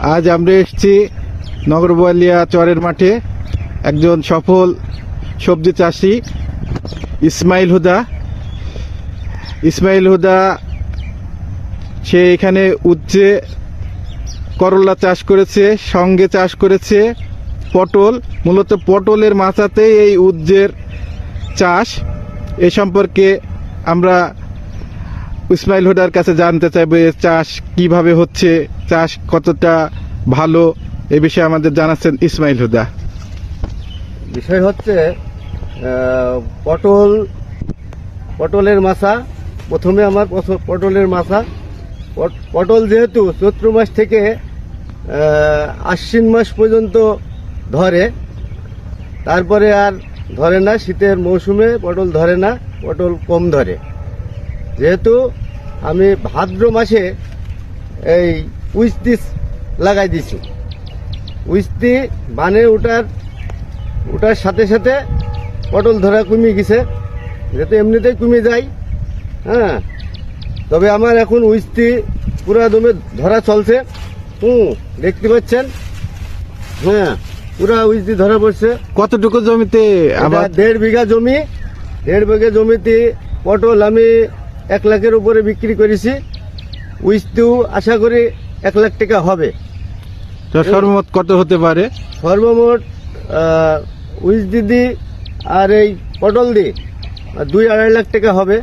আজ আমরা এসেছি নগরবালিয়া চরের মাঠে একজন সফল সবজি চাষি ইসমাইল হুদা। ইসমাইল হুদা, সে এখানে উচ্চে করলা চাষ করেছে, সঙ্গে চাষ করেছে পটল। মূলত পটলের মাচাতেই এই উজ্জের চাষ। এ সম্পর্কে আমরা ইসমাইল হুদার কাছে জানতে চাইব চাষ কীভাবে হচ্ছে, চাষ কতটা ভালো, এ বিষয়ে আমাদের জানাচ্ছেন ইসমাইল হুদা। বিষয় হচ্ছে পটল, পটলের মাছা, প্রথমে আমার পটলের মাছা। পটল যেহেতু চৈত্র মাস থেকে আশ্বিন মাস পর্যন্ত ধরে, তারপরে আর ধরে না, শীতের মৌসুমে পটল ধরে না, পটল কম ধরে। যেহেতু আমি ভাদ্র মাসে এই উইস্তি লাগাই দিছি উইস্তি বানে ওঠার ওটার সাথে সাথে পটল ধরা কমে গেছে। যেহেতু এমনিতেই কমে যায় হ্যাঁ। তবে আমার এখন উইস্তি পুরা দমে ধরা চলছে। হুম দেখতে পাচ্ছেন? হ্যাঁ পুরা উইস্তি ধরা পড়ছে। কতটুকু জমিতে আবার দেড় বিঘা জমি দেড় বিঘা জমিতে পটল আমি এক লাখের উপরে বিক্রি করেছি। উইস্তিও আশা করি এক লাখ টাকা হবে। সর্বমোট কত হতে পারে? সর্বমোট উইস দিদি আর এই পটল দি দুই আড়াই লাখ টাকা হবে।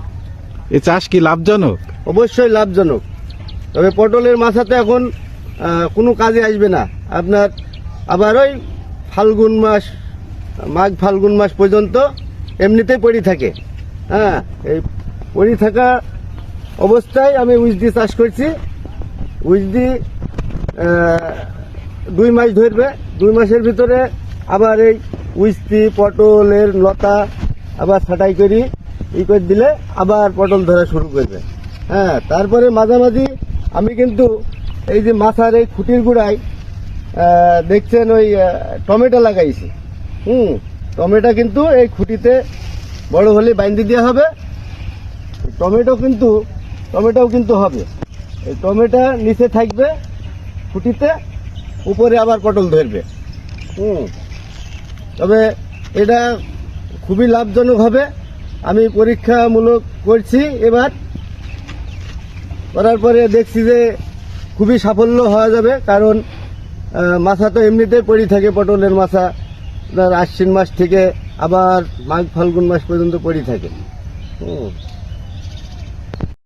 এ চাষ কি লাভজনক? অবশ্যই লাভজনক। তবে পটলের মাথাতে এখন কোনো কাজে আসবে না। আপনার আবার ওই ফাল্গুন মাস মাঘ ফাল্গুন মাস পর্যন্ত এমনিতেই পড়ে থাকে। হ্যাঁ এই পড়ে থাকা অবস্থায় আমি উইজদি চাষ করছি। উইজদি দুই মাস ধরবে। দুই মাসের ভিতরে আবার এই উইস্তি পটলের লতা আবার ছাটাই করি, ই করে দিলে আবার পটল ধরা শুরু করবে। হ্যাঁ তারপরে মাঝামাঝি আমি কিন্তু এই যে মাথার এই খুঁটির গুড়ায় দেখছেন ওই টমেটো লাগাইছি। হুম, টমেটো কিন্তু এই খুঁটিতে বড় হলে বাইন্দি দেওয়া হবে। টমেটো কিন্তু, টমেটোও কিন্তু হবে। এই টমেটো নিচে থাকবে, খুঁটিতে, উপরে আবার পটল ধরবে। হুম। তবে এটা খুবই লাভজনক হবে। আমি পরীক্ষামূলক করছি এবার। করার পরে দেখছি যে খুবই সাফল্য হওয়া যাবে, কারণ মাথা তো এমনিতেই পড়ে থাকে, পটলের আপনার আশ্বিন মাস থেকে আবার মাঘ ফাল্গুন মাস পর্যন্ত পড়ে থাকে। হুম।